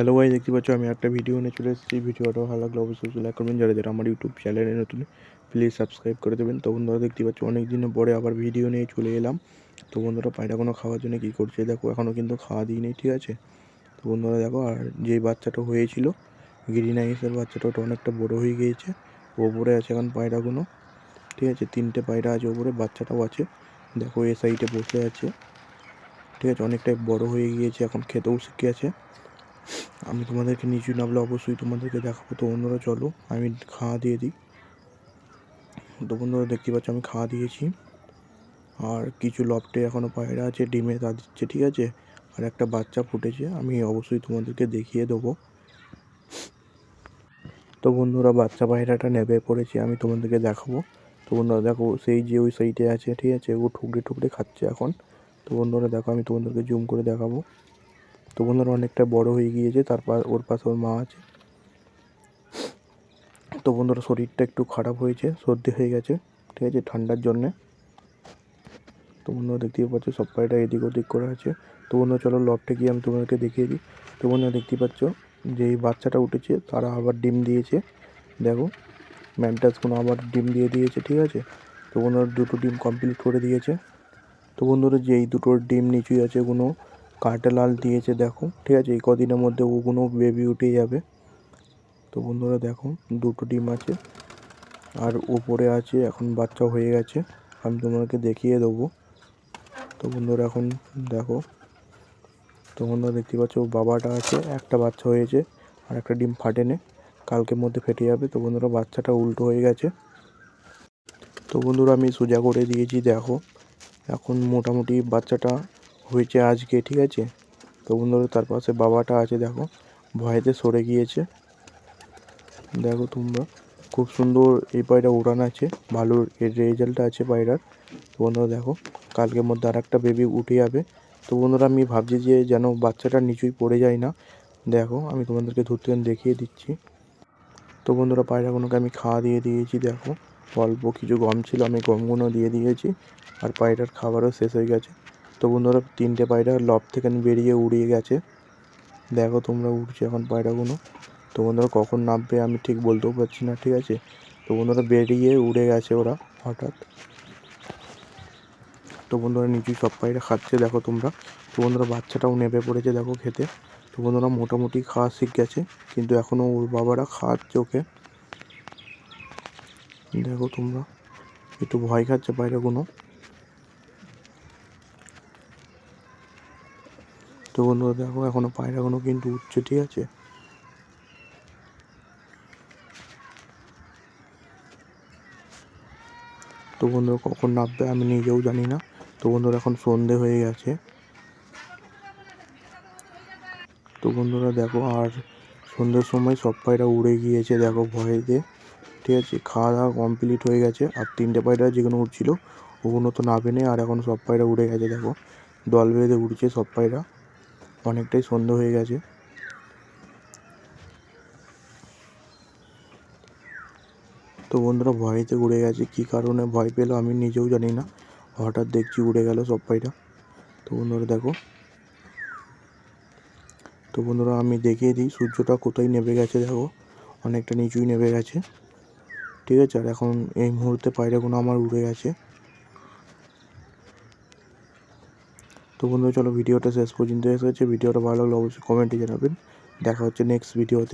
Hello ভাই দেখতে পাচ্ছ, আমি একটা ভিডিও নিয়ে চলে এসেছি। ভিডিওটা ভালো লাগলে অবশ্যই লাইক করবেন। যারা যারা আমার ইউটিউব চ্যানেলে নতুন প্লিজ সাবস্ক্রাইব করে দেবেন। তো বন্ধুরা, দেখতে পাচ্ছ অনেক দিনের পরে আবার ভিডিও নিয়ে চলে এলাম। তো বন্ধুরা, পায়রা কোনো খাওয়ার জন্য কী করছে? দেখো এখনও কিন্তু খাওয়া দিই নেই ঠিক আছে? তো বন্ধুরা, দেখো, আর যেই বাচ্চাটা হয়েছিল গ্রিন আইসের বাচ্চাটা, ওটা অনেকটা বড় হয়ে গিয়েছে। ওপরে আছে এখন পায়রাগুলো, ঠিক আছে? তিনটে পায়রা আছে ওপরে, বাচ্চাটাও আছে। দেখো, এ সাইডে বসে আছে, ঠিক আছে? অনেকটাই বড় হয়ে গিয়েছে, এখন খেতেও শিখে আছে। আমি তোমাদেরকে নিচু নামলে অবশ্যই তোমাদেরকে দেখাবো। তো অন্যরা চলো, আমি খাওয়া দিয়ে দিই। তো বন্ধুরা দেখতে পাচ্ছ, আমি খাওয়া দিয়েছি। আর কিছু লফটে এখনও পায়রা আছে ডিমে তা দিচ্ছে, ঠিক আছে? আর একটা বাচ্চা ফুটেছে, আমি অবশ্যই তোমাদেরকে দেখিয়ে দেবো। তো বন্ধুরা, বাচ্চা পায়রাটা নেবে, পড়েছে, আমি তোমাদেরকে দেখাবো। তো বন্ধুরা, দেখো, সেই যে ওই সাইডে আছে, ঠিক আছে? ও ঠুকরে ঠুকরে খাচ্ছে এখন। তো বন্ধুরা, দেখো, আমি তোমাদেরকে জুম করে দেখাবো। তো বন্ধুরা অনেকটা বড় হয়ে গিয়েছে তারপর ওর পাশে ওর মা আছে। তো বন্ধুরা শরীরটা একটু খারাপ হয়েছে, সর্দি হয়ে গেছে, ঠিক আছে, ঠান্ডার জন্যে। তো বন্ধুরা দেখতেই পাচ্ছ, সব পায়রা এদিক ওদিক করে আছে। তো বন্ধুরা চলো লবটে গিয়ে আমি তোমাদেরকে দেখিয়ে দিই। তো বন্ধুরা দেখতেই পাচ্ছ, যে এই বাচ্চাটা উঠেছে, তারা আবার ডিম দিয়েছে। দেখো ম্যান্টাসগুলো আবার ডিম দিয়ে দিয়েছে, ঠিক আছে? তো বন্ধুরা দুটো ডিম কমপ্লিট করে দিয়েছে। তো বন্ধুরা যে এই দুটোর ডিম নিচুই আছে ওগুলো কাঁটা লাল দিয়েছে, দেখো। ঠিক আছে, এই কদিনের মধ্যে ওগুলো বেবি উঠে যাবে। তো বন্ধুরা, দেখো, দুটো ডিম আছে। আর উপরে আছে, এখন বাচ্চা হয়ে গেছে। আমি তোমাকে দেখিয়ে দেবো। তো বন্ধুরা, এখন দেখো তো বন্ধুরা দেখতে পাচ্ছ বাবাটা আছে, একটা বাচ্চা হয়েছে, আর একটা ডিম ফাটেনে। কালকের মধ্যে ফেটে যাবে। তো বন্ধুরা, বাচ্চাটা উল্টো হয়ে গেছে। তো বন্ধুরা, আমি সোজা করে দিয়েছি, দেখো। এখন মোটামুটি বাচ্চাটা হয়েছে আজকে, ঠিক আছে? তো বন্ধুরা, তার পাশে বাবাটা আছে, দেখো। ভয়েতে সরে গিয়েছে। দেখো তোমরা, খুব সুন্দর এই পায়রা উড়ান আছে। ভালো এর রেজাল্ট আছে পায়রার। বন্ধুরা, দেখো, কালকের মধ্যে আর একটা বেবি উঠে যাবে। তো বন্ধুরা, আমি ভাবছি যে যেন বাচ্চাটা নিচুই পড়ে যায় না। দেখো, আমি তোমাদেরকে ধরতে দেখিয়ে দিচ্ছি। তো বন্ধুরা, পায়রাগুলোকে আমি খাওয়া দিয়ে দিয়েছি, দেখো। অল্প কিছু গম ছিল, আমি গমগুলো দিয়ে দিয়েছি। আর পায়রার খাবারও শেষ হয়ে গেছে। তো বন্ধুরা, তিনটে পায়রা লব থেকে বেরিয়ে উড়িয়ে গেছে। দেখো তোমরা উঠছে এখন পায়রাগুলো। তো বন্ধুরা, কখন নামবে আমি ঠিক বলতেও পারছি না, ঠিক আছে? তো বন্ধুরা, বেরিয়ে উড়ে গেছে ওরা, হঠাৎ। তো বন্ধুরা নিচুই সব পায়রা খাচ্ছে, দেখো তোমরা। তো বন্ধুরা, বাচ্চাটাও নেবে পড়েছে, দেখো খেতে। তো বন্ধুরা, মোটামুটি খাওয়া শিখ গেছে, কিন্তু এখনও ওর বাবারা খাওয়াচ্ছে ওকে। দেখো তোমরা, একটু ভয় খাচ্ছে পায়রাগুলো। তো বন্ধুরা, দেখো, এখনও পায়রাগুলো কিন্তু উঠছে ঠিক আছে। তো বন্ধুরা, কখন নামবে আমি নিজেও জানি না। তো বন্ধুরা, এখন সন্ধে হয়ে গেছে। তো বন্ধুরা, দেখো, আর সন্ধ্যের সময় সব পায়রা উড়ে গিয়েছে, দেখো, ভয়েতে। ঠিক আছে খাওয়া দাওয়া কমপ্লিট হয়ে গেছে। আর তিনটে পায়রা যেগুলো উঠছিল ওগুলো তো নাবে নেই, আর এখন সব পায়রা উড়ে গেছে, দেখো। দল বেঁধে উঠছে সব পায়রা। অনেকটাই সন্ধ্যে হয়ে গেছে। তো বন্ধুরা ভয়েতে উড়ে গেছে, কী কারণে ভয় পেল আমি নিজেও জানি না। হঠাৎ দেখছি উড়ে গেল সব পায়রা তো বন্ধুরা দেখো। তো বন্ধুরা আমি দেখিয়ে দিই, সূর্যটা কোথায় নেমে গেছে দেখো। অনেকটা নিচুই নেমে গেছে। ঠিক আছে, আর এখন এই মুহূর্তে পায়রাগুলো আমার উড়ে গেছে। তো বন্ধুরা, চলো ভিডিওটা শেষ পর্যন্ত এসেছে ভিডিওটা ভালো লাগলে, অবশ্যই কমেন্টে জানাবেন। দেখা হচ্ছে নেক্সট ভিডিওতে